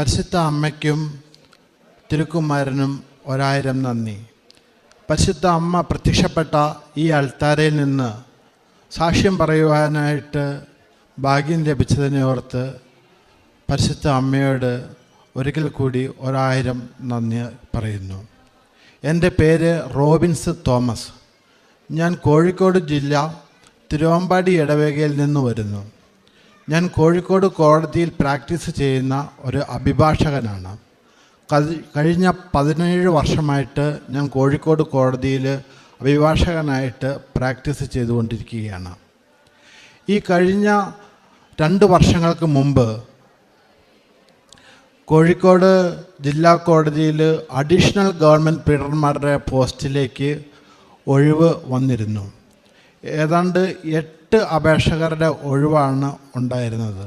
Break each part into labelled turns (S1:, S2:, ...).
S1: പരിശുദ്ധ അമ്മയ്ക്കും തിരുക്കുമാരനും ഒരായിരം നന്ദി. പരിശുദ്ധ അമ്മ പ്രത്യക്ഷപ്പെട്ട ഈ അൾത്താരയിൽ നിന്ന് സാക്ഷ്യം പറയുവാനായിട്ട് ഭാഗ്യം ലഭിച്ചതിനെ ഓർത്ത് പരിശുദ്ധ അമ്മയോട് ഒരിക്കൽ കൂടി ഒരായിരം നന്ദി പറയുന്നു. എന്റെ പേര് റോബിൻസ് തോമസ്. ഞാൻ കോഴിക്കോട് ജില്ല തിരുവമ്പാടി ഇടവേകയിൽ നിന്ന് വരുന്നു. ഞാൻ കോഴിക്കോട് കോടതിയിൽ പ്രാക്ടീസ് ചെയ്യുന്ന ഒരു അഭിഭാഷകനാണ്. കഴിഞ്ഞ പതിനേഴ് വർഷമായിട്ട് ഞാൻ കോഴിക്കോട് കോടതിയിൽ അഭിഭാഷകനായിട്ട് പ്രാക്ടീസ് ചെയ്തുകൊണ്ടിരിക്കുകയാണ്. ഈ കഴിഞ്ഞ രണ്ട് വർഷങ്ങൾക്ക് മുമ്പ് കോഴിക്കോട് ജില്ലാ കോടതിയിൽ അഡീഷണൽ ഗവൺമെന്റ് പീഡർമാരുടെ പോസ്റ്റിലേക്ക് ഒഴിവ് വന്നിരുന്നു. ഏതാണ്ട് എട്ട് അപേക്ഷകരുടെ ഒഴിവാണ് ഉണ്ടായിരുന്നത്.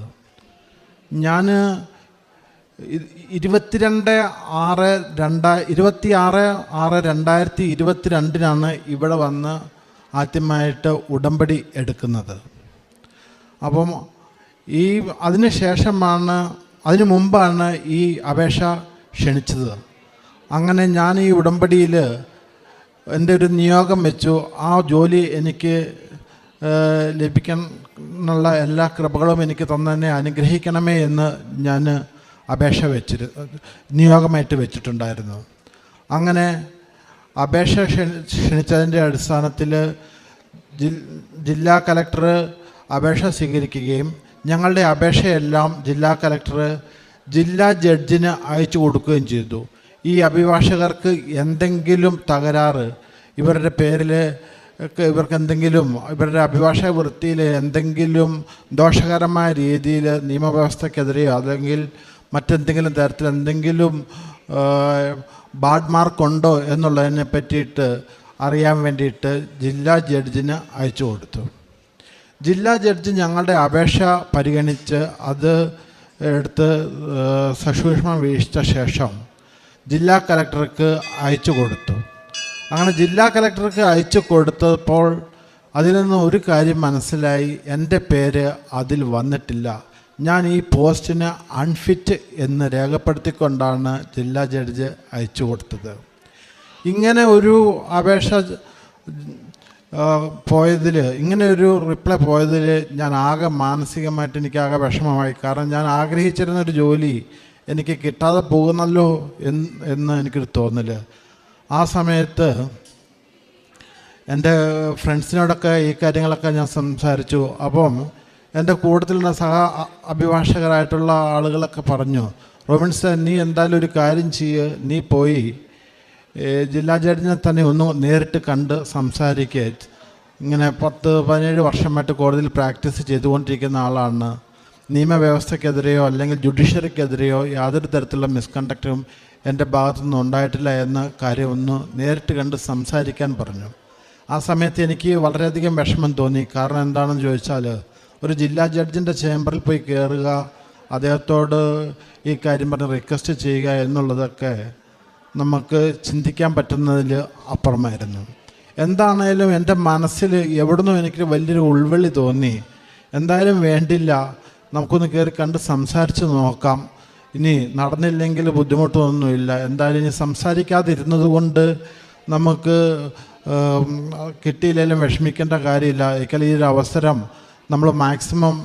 S1: ഞാൻ ഇരുപത്തിരണ്ട് ആറ് രണ്ടാ ഇരുപത്തി ആറ് ആറ് രണ്ടായിരത്തി ഇരുപത്തിരണ്ടിനാണ് ഇവിടെ വന്ന് ആദ്യമായിട്ട് ഉടമ്പടി എടുക്കുന്നത്. അപ്പം ഈ അതിന് ശേഷമാണ് അതിനു മുമ്പാണ് ഈ അപേക്ഷ ക്ഷണിച്ചത്. അങ്ങനെ ഞാൻ ഈ ഉടമ്പടിയിൽ എന്റെ ഒരു നിയോഗം വെച്ചു. ആ ജോലി എനിക്ക് ലഭിക്കാനുള്ള എല്ലാ കൃപകളും എനിക്ക് തന്നെ അനുഗ്രഹിക്കണമേ എന്ന് ഞാൻ അപേക്ഷ വെച്ചിരു നിയോഗമായിട്ട് വെച്ചിട്ടുണ്ടായിരുന്നു. അങ്ങനെ അപേക്ഷ ക്ഷണി ക്ഷണിച്ചതിന്റെ അടിസ്ഥാനത്തിൽ ജില്ലാ കലക്ടർ അപേക്ഷ സ്വീകരിക്കുകയും ഞങ്ങളുടെ അപേക്ഷയെല്ലാം ജില്ലാ കലക്ടർ ജില്ലാ ജഡ്ജിന് അയച്ചു കൊടുക്കുകയും ചെയ്തു. ഈ അഭിഭാഷകർക്ക് എന്തെങ്കിലും തകരാറ് ഇവരുടെ പേരിൽ ഇവർക്ക് എന്തെങ്കിലും ഇവരുടെ അഭിഭാഷക വൃത്തിയിൽ എന്തെങ്കിലും ദോഷകരമായ രീതിയിൽ നിയമവ്യവസ്ഥക്കെതിരെയോ അല്ലെങ്കിൽ മറ്റെന്തെങ്കിലും തരത്തിൽ എന്തെങ്കിലും ബാഡ് മാർക്കുണ്ടോ എന്നുള്ളതിനെ പറ്റിയിട്ട് അറിയാൻ വേണ്ടിയിട്ട് ജില്ലാ ജഡ്ജിന് അയച്ചു കൊടുത്തു. ജില്ലാ ജഡ്ജി ഞങ്ങളുടെ അപേക്ഷ പരിഗണിച്ച് അത് എടുത്ത് സസൂക്ഷ്മം വീക്ഷിച്ച ശേഷം ജില്ലാ കലക്ടർക്ക് അയച്ചു കൊടുത്തു. അങ്ങനെ ജില്ലാ കലക്ടർക്ക് അയച്ചു കൊടുത്തപ്പോൾ അതിൽ നിന്ന് ഒരു കാര്യം മനസ്സിലായി. എന്റെ പേര് അതിൽ വന്നിട്ടില്ല. ഞാൻ ഈ പോസ്റ്റിന് അൺഫിറ്റ് എന്ന് രേഖപ്പെടുത്തിക്കൊണ്ടാണ് ജില്ലാ ജഡ്ജ് അയച്ചു കൊടുത്തത്. ഇങ്ങനെ ഒരു അപേക്ഷ പോയതിൽ ഇങ്ങനെ ഒരു റിപ്ലൈ പോയതിൽ ഞാൻ ആകെ മാനസികമായിട്ട് എനിക്ക് ആകെ വിഷമമായി. കാരണം ഞാൻ ആഗ്രഹിച്ചിരുന്ന ഒരു ജോലി എനിക്ക് കിട്ടാതെ പോകുന്നല്ലോ എന്ന് എനിക്കൊരു തോന്നൽ. ആ സമയത്ത് എന്റെ ഫ്രണ്ട്സിനോടൊക്കെ ഈ കാര്യങ്ങളൊക്കെ ഞാൻ സംസാരിച്ചു. അപ്പം എന്റെ കൂട്ടത്തിലുള്ള സഹ അഭിഭാഷകരായിട്ടുള്ള ആളുകളൊക്കെ പറഞ്ഞു റോബിൻസൺ നീ എന്തായാലും ഒരു കാര്യം ചെയ്യ് നീ പോയി ജില്ലാ ജഡ്ജിനെ തന്നെ ഒന്ന് നേരിട്ട് കണ്ട് സംസാരിക്കുക ഇങ്ങനെ പത്ത് പതിനേഴ് വർഷമായിട്ട് കോടതിയിൽ പ്രാക്ടീസ് ചെയ്തുകൊണ്ടിരിക്കുന്ന ആളാണ്. നിയമവ്യവസ്ഥക്കെതിരെയോ അല്ലെങ്കിൽ ജുഡീഷ്യറിക്കെതിരെയോ യാതൊരു തരത്തിലുള്ള മിസ്കണ്ടക്റ്റും എന്റെ ഭാഗത്തുനിന്ന് ഉണ്ടായിട്ടില്ല എന്ന കാര്യം ഒന്ന് നേരിട്ട് കണ്ട് സംസാരിക്കാൻ പറഞ്ഞു. ആ സമയത്ത് എനിക്ക് വളരെയധികം വിഷമം തോന്നി. കാരണം എന്താണെന്ന് ചോദിച്ചാൽ ഒരു ജില്ലാ ജഡ്ജിന്റെ ചേംബറിൽ പോയി കയറുക അദ്ദേഹത്തോട് ഈ കാര്യം പറഞ്ഞ് റിക്വസ്റ്റ് ചെയ്യുക എന്നുള്ളതൊക്കെ നമുക്ക് ചിന്തിക്കാൻ പറ്റുന്നതിൽ അപ്പുറമായിരുന്നു. എന്താണേലും എന്റെ മനസ്സിൽ എവിടുന്നും എനിക്ക് വലിയൊരു ഉൾവെള്ളി തോന്നി. എന്തായാലും വേണ്ടില്ല. നമുക്കൊന്ന് കയറി കണ്ട് സംസാരിച്ച് നോക്കാം. ഇനി നടന്നില്ലെങ്കിൽ ബുദ്ധിമുട്ടൊന്നുമില്ല. എന്തായാലും ഇനി സംസാരിക്കാതിരുന്നത് കൊണ്ട് നമുക്ക് കിട്ടിയില്ലെങ്കിലും വിഷമിക്കേണ്ട കാര്യമില്ല. ഒരിക്കലും ഈ ഒരു അവസരം നമ്മൾ മാക്സിമം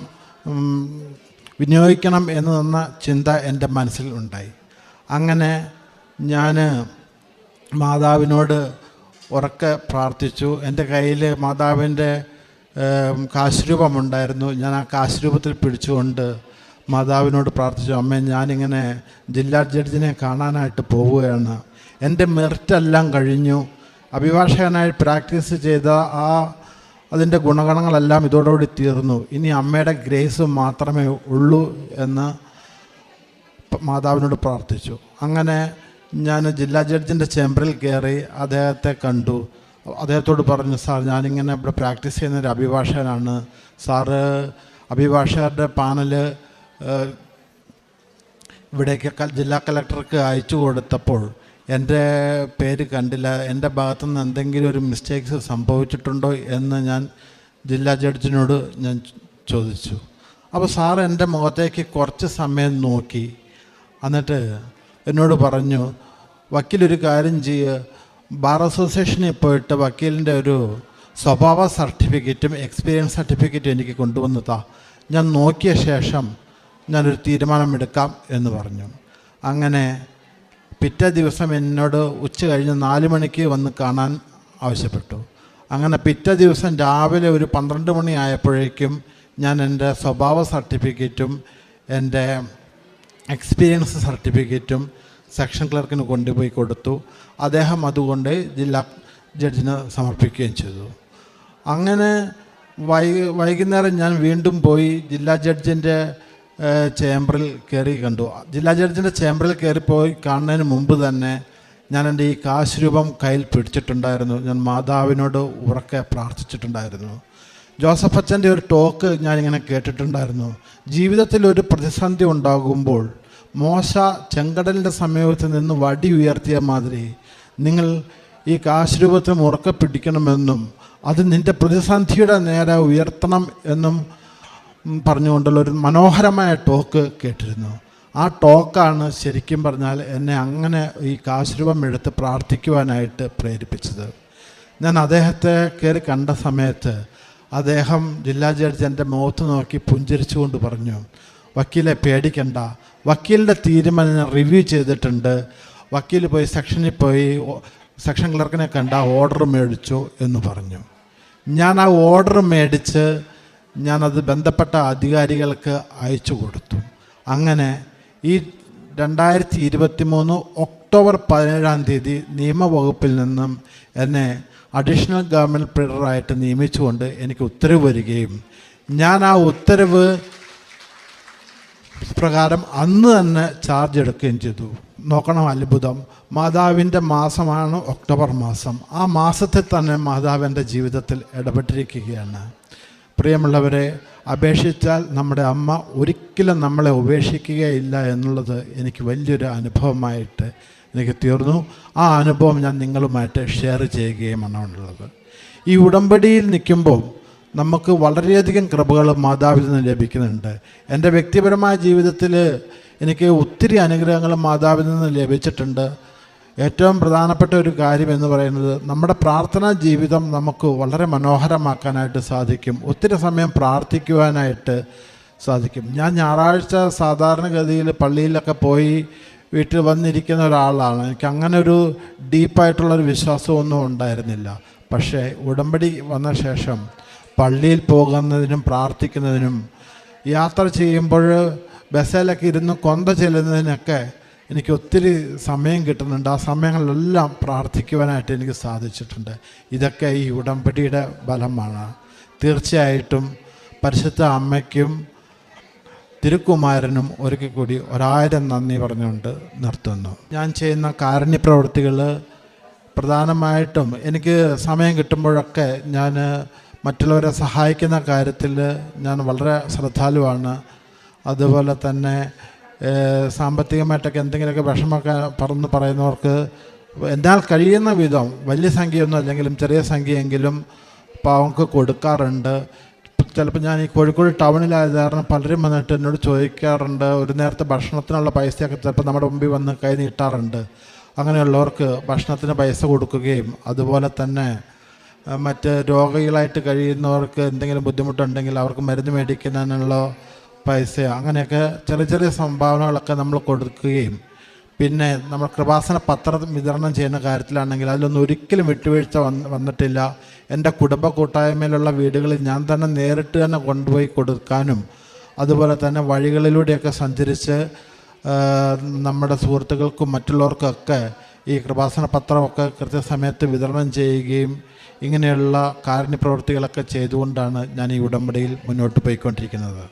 S1: വിനിയോഗിക്കണം എന്ന് തന്ന ചിന്ത എന്റെ മനസ്സിൽ ഉണ്ടായി. അങ്ങനെ ഞാൻ മാതാവിനോട് ഉറക്കെ പ്രാർത്ഥിച്ചു. എന്റെ കയ്യിൽ മാതാവിന്റെ ഏം, കാശുരൂപമുണ്ടായിരുന്നു. ഞാൻ ആ കാശുരൂപത്തിൽ പിടിച്ചുകൊണ്ട് മാതാവിനോട് പ്രാർത്ഥിച്ചു അമ്മേ ഞാനിങ്ങനെ ജില്ലാ ജഡ്ജിനെ കാണാനായിട്ട് പോവുകയാണ്. എന്റെ മെറിറ്റെല്ലാം കഴിഞ്ഞു. അഭിഭാഷകനായി പ്രാക്ടീസ് ചെയ്ത ആ അതിന്റെ ഗുണഗണങ്ങളെല്ലാം ഇതോടുകൂടി തീർന്നു. ഇനി അമ്മയുടെ ഗ്രേസ് മാത്രമേ ഉള്ളൂ എന്ന് മാതാവിനോട് പ്രാർത്ഥിച്ചു. അങ്ങനെ ഞാൻ ജില്ലാ ജഡ്ജിന്റെ ചേംബറിൽ കയറി അദ്ദേഹത്തെ കണ്ടു. അദ്ദേഹത്തോട് പറഞ്ഞു സാർ ഞാനിങ്ങനെ ഇവിടെ പ്രാക്ടീസ് ചെയ്യുന്ന ഒരു അഭിഭാഷകനാണ്. സാറ് അഭിഭാഷകരുടെ പാനൽ ഇവിടേക്ക് ജില്ലാ കളക്ടർക്ക് അയച്ചു കൊടുത്തപ്പോൾ എന്റെ പേര് കണ്ടില്ല. എന്റെ ഭാഗത്തു നിന്ന് എന്തെങ്കിലും ഒരു മിസ്റ്റേക്സ് സംഭവിച്ചിട്ടുണ്ടോ എന്ന് ഞാൻ ജില്ലാ ജഡ്ജിനോട് ഞാൻ ചോദിച്ചു. അപ്പോൾ സാർ എന്റെ മുഖത്തേക്ക് കുറച്ച് സമയം നോക്കി. എന്നിട്ട് എന്നോട് പറഞ്ഞു വക്കീലൊരു കാര്യം ചെയ്യുക ബാർ അസോസിയേഷനിൽ പോയിട്ട് വക്കീലിന്റെ ഒരു സ്വഭാവ സർട്ടിഫിക്കറ്റും എക്സ്പീരിയൻസ് സർട്ടിഫിക്കറ്റും എനിക്ക് കൊണ്ടുവന്നു താ ഞാൻ നോക്കിയ ശേഷം ഞാനൊരു തീരുമാനമെടുക്കാം എന്ന് പറഞ്ഞു. അങ്ങനെ പിറ്റേ ദിവസം എന്നോട് ഉച്ച കഴിഞ്ഞ് നാല് മണിക്ക് വന്ന് കാണാൻ ആവശ്യപ്പെട്ടു. അങ്ങനെ പിറ്റേ ദിവസം രാവിലെ ഒരു പന്ത്രണ്ട് മണി ആയപ്പോഴേക്കും ഞാൻ എന്റെ സ്വഭാവ സർട്ടിഫിക്കറ്റും എന്റെ എക്സ്പീരിയൻസ് സർട്ടിഫിക്കറ്റും സെക്ഷൻ ക്ലർക്കിന് കൊണ്ടുപോയി കൊടുത്തു. അദ്ദേഹം അതുകൊണ്ട് ജില്ലാ ജഡ്ജിന് സമർപ്പിക്കുകയും ചെയ്തു. അങ്ങനെ വൈ വൈകുന്നേരം ഞാൻ വീണ്ടും പോയി ജില്ലാ ജഡ്ജിന്റെ ചേംബറിൽ കയറി കണ്ടു. ജില്ലാ ജഡ്ജിന്റെ ചേംബറിൽ കയറി പോയി കാണുന്നതിന് മുമ്പ് തന്നെ ഞാൻ എന്റെ ഈ കാശ് രൂപം കയ്യിൽ പിടിച്ചിട്ടുണ്ടായിരുന്നു. ഞാൻ മാതാവിനോട് ഉറക്കെ പ്രാർത്ഥിച്ചിട്ടുണ്ടായിരുന്നു. ജോസഫ് അച്ഛന്റെ ഒരു ടോക്ക് ഞാനിങ്ങനെ കേട്ടിട്ടുണ്ടായിരുന്നു. ജീവിതത്തിൽ ഒരു പ്രതിസന്ധി ഉണ്ടാകുമ്പോൾ മോശ ചെങ്കടലിന്റെ സമീപത്ത് നിന്ന് വടി ഉയർത്തിയ മാതിരി നിങ്ങൾ ഈ കാശ് ഉറക്കെ പിടിക്കണമെന്നും അത് നിന്റെ പ്രതിസന്ധിയുടെ നേരെ ഉയർത്തണം എന്നും പറഞ്ഞുകൊണ്ടുള്ള ഒരു മനോഹരമായ ടോക്ക് കേട്ടിരുന്നു. ആ ടോക്കാണ് ശരിക്കും പറഞ്ഞാൽ എന്നെ അങ്ങനെ ഈ കാശുരൂപം എടുത്ത് പ്രാർത്ഥിക്കുവാനായിട്ട് പ്രേരിപ്പിച്ചത്. ഞാൻ അദ്ദേഹത്തെ കയറി കണ്ട സമയത്ത് അദ്ദേഹം ജില്ലാ ജഡ്ജി എന്റെ മുഖത്ത് നോക്കി പുഞ്ചിരിച്ചുകൊണ്ട് പറഞ്ഞു വക്കീലെ പേടിക്കണ്ട. വക്കീലിന്റെ തീരുമാനം ഞാൻ റിവ്യൂ ചെയ്തിട്ടുണ്ട്. വക്കീൽ പോയി സെക്ഷനിൽ പോയി സെക്ഷൻ ക്ലർക്കിനെ കണ്ട ഓർഡർ മേടിച്ചു എന്ന് പറഞ്ഞു. ഞാൻ ആ ഓർഡർ മേടിച്ച് ഞാനത് ബന്ധപ്പെട്ട അധികാരികൾക്ക് അയച്ചു കൊടുത്തു. അങ്ങനെ ഈ രണ്ടായിരത്തി ഇരുപത്തി മൂന്ന് ഒക്ടോബർ പതിനേഴാം തീയതി നിയമവകുപ്പിൽ നിന്നും എന്നെ അഡീഷണൽ ഗവൺമെന്റ് പ്രീഡറായിട്ട് നിയമിച്ചുകൊണ്ട് എനിക്ക് ഉത്തരവ് വരികയും ഞാൻ ആ ഉത്തരവ് പ്രകാരം അന്ന് തന്നെ ചാർജ് എടുക്കുകയും ചെയ്തു. നോക്കണം അത്ഭുതം. മാതാവിന്റെ മാസമാണ് ഒക്ടോബർ മാസം. ആ മാസത്തിൽ തന്നെ മാതാവ് എന്റെ ജീവിതത്തിൽ ഇടപെട്ടിരിക്കുകയാണ്. പ്രിയമുള്ളവരെ അപേക്ഷിച്ചാൽ നമ്മുടെ അമ്മ ഒരിക്കലും നമ്മളെ ഉപേക്ഷിക്കുകയില്ല എന്നുള്ളത് എനിക്ക് വലിയൊരു അനുഭവമായിട്ട് എനിക്ക് തീർന്നു. ആ അനുഭവം ഞാൻ നിങ്ങളുമായിട്ട് ഷെയർ ചെയ്യുകയുമാണ് ഉള്ളത്. ഈ ഉടമ്പടിയിൽ നിൽക്കുമ്പോൾ നമുക്ക് വളരെയധികം കൃപകൾ മാതാവിൽ നിന്ന് ലഭിക്കുന്നുണ്ട്. എന്റെ വ്യക്തിപരമായ ജീവിതത്തിൽ എനിക്ക് ഒത്തിരി അനുഗ്രഹങ്ങൾ മാതാവിൽ നിന്ന് ലഭിച്ചിട്ടുണ്ട്. ഏറ്റവും പ്രധാനപ്പെട്ട ഒരു കാര്യം എന്ന് പറയുന്നത് നമ്മുടെ പ്രാർത്ഥനാ ജീവിതം നമുക്ക് വളരെ മനോഹരമാക്കാനായിട്ട് സാധിക്കും. ഒത്തിരി സമയം പ്രാർത്ഥിക്കുവാനായിട്ട് സാധിക്കും. ഞാൻ ഞായറാഴ്ച സാധാരണഗതിയിൽ പള്ളിയിലൊക്കെ പോയി വീട്ടിൽ വന്നിരിക്കുന്ന ഒരാളാണ്. എനിക്ക് അങ്ങനെ ഒരു ഡീപ്പായിട്ടുള്ളൊരു വിശ്വാസമൊന്നും ഉണ്ടായിരുന്നില്ല. പക്ഷേ ഉടമ്പടി വന്ന ശേഷം പള്ളിയിൽ പോകുന്നതിനും പ്രാർത്ഥിക്കുന്നതിനും യാത്ര ചെയ്യുമ്പോൾ ബസ്സിലൊക്കെ ഇരുന്ന് കൊന്ത ചെല്ലുന്നതിനൊക്കെ എനിക്ക് ഒത്തിരി സമയം കിട്ടുന്നുണ്ട്. ആ സമയങ്ങളിലെല്ലാം പ്രാർത്ഥിക്കുവാനായിട്ട് എനിക്ക് സാധിച്ചിട്ടുണ്ട്. ഇതൊക്കെ ഈ ഉടമ്പടിയുടെ ബലമാണ് തീർച്ചയായിട്ടും പരിശുദ്ധ അമ്മയ്ക്കും തിരുക്കുമാരനും ഒരിക്കൽ കൂടി ഒരായിരം നന്ദി പറഞ്ഞുകൊണ്ട് നിർത്തുന്നു. ഞാൻ ചെയ്യുന്ന കാരുണ്യ പ്രവൃത്തികൾ പ്രധാനമായിട്ടും എനിക്ക് സമയം കിട്ടുമ്പോഴൊക്കെ ഞാൻ മറ്റുള്ളവരെ സഹായിക്കുന്ന കാര്യത്തിൽ ഞാൻ വളരെ ശ്രദ്ധാലുവാണ്. അതുപോലെ തന്നെ സാമ്പത്തികമായിട്ടൊക്കെ എന്തെങ്കിലുമൊക്കെ വിഷമമൊക്കെ പറന്ന് പറയുന്നവർക്ക് എന്നാൽ കഴിയുന്ന വിധം വലിയ സംഖ്യയൊന്നും അല്ലെങ്കിലും ചെറിയ സംഖ്യയെങ്കിലും പാവങ്ങൾക്ക് കൊടുക്കാറുണ്ട്. ചിലപ്പോൾ ഞാൻ ഈ കോഴിക്കോട് ടൗണിലായത് കാരണം പലരും വന്നിട്ട് എന്നോട് ചോദിക്കാറുണ്ട്. ഒരു നേരത്തെ ഭക്ഷണത്തിനുള്ള പൈസയൊക്കെ ചിലപ്പോൾ നമ്മുടെ മുമ്പിൽ വന്ന് കൈ നീട്ടാറുണ്ട്. അങ്ങനെയുള്ളവർക്ക് ഭക്ഷണത്തിന് പൈസ കൊടുക്കുകയും അതുപോലെ തന്നെ മറ്റ് രോഗികളായിട്ട് കഴിയുന്നവർക്ക് എന്തെങ്കിലും ബുദ്ധിമുട്ടുണ്ടെങ്കിൽ അവർക്ക് മരുന്ന് മേടിക്കുന്നതിനുള്ള പൈസ അങ്ങനെയൊക്കെ ചെറിയ ചെറിയ സംഭാവനകളൊക്കെ നമ്മൾ കൊടുക്കുകയും പിന്നെ നമ്മൾ കൃപാസന പത്രം വിതരണം ചെയ്യുന്ന കാര്യത്തിലാണെങ്കിൽ അതിലൊന്നും ഒരിക്കലും വിട്ടുവീഴ്ച വന്ന് വന്നിട്ടില്ല. എന്റെ കുടുംബ കൂട്ടായ്മയിലുള്ള വീടുകളിൽ ഞാൻ തന്നെ നേരിട്ട് തന്നെ കൊണ്ടുപോയി കൊടുക്കാനും അതുപോലെ തന്നെ വഴികളിലൂടെയൊക്കെ സഞ്ചരിച്ച് നമ്മുടെ സുഹൃത്തുക്കൾക്കും മറ്റുള്ളവർക്കൊക്കെ ഈ കൃപാസന പത്രമൊക്കെ കൃത്യസമയത്ത് വിതരണം ചെയ്യുകയും ഇങ്ങനെയുള്ള കാരുണ്യ പ്രവൃത്തികളൊക്കെ ചെയ്തുകൊണ്ടാണ് ഞാൻ ഈ ഉടമ്പടിയിൽ മുന്നോട്ട് പോയിക്കൊണ്ടിരിക്കുന്നത്.